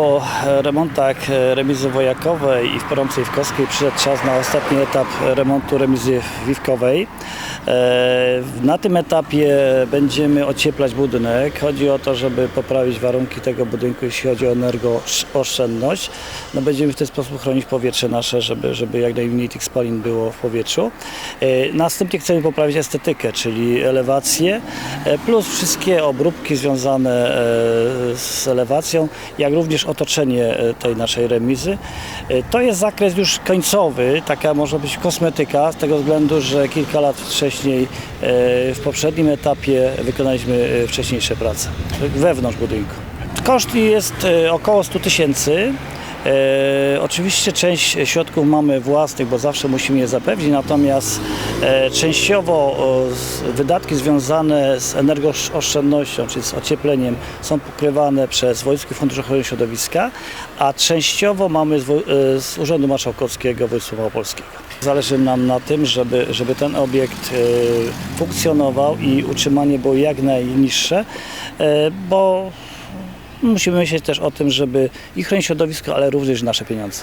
po remontach e, remizy wojakowej i w Porąbce Iwkowskiej przyszedł czas na ostatni etap remontu remizy wiwkowej. E, Na tym etapie będziemy ocieplać budynek. Chodzi o to, żeby poprawić warunki tego budynku, jeśli chodzi o energooszczędność. No będziemy w ten sposób chronić powietrze nasze, żeby, żeby jak najmniej tych spalin było w powietrzu. E, Następnie chcemy poprawić estetykę, czyli elewację, e, plus wszystkie obróbki związane e, z elewacją, jak również otoczenie e, tej naszej remizy. E, To jest zakres już końcowy, taka może być kosmetyka, z tego względu, że kilka lat wcześniej, e, w poprzednim etapie wykonaliśmy wcześniejsze prace wewnątrz budynku. Koszt jest około 100 tysięcy. E, oczywiście część środków mamy własnych, bo zawsze musimy je zapewnić, natomiast e, częściowo z, wydatki związane z energooszczędnością, czyli z ociepleniem są pokrywane przez Wojewódzki Fundusz Ochrony Środowiska, a częściowo mamy z, e, z Urzędu Marszałkowskiego Województwa Małopolskiego. Zależy nam na tym, żeby, żeby ten obiekt e, funkcjonował i utrzymanie było jak najniższe, e, bo Musimy myśleć też o tym, żeby i chronić środowisko, ale również nasze pieniądze.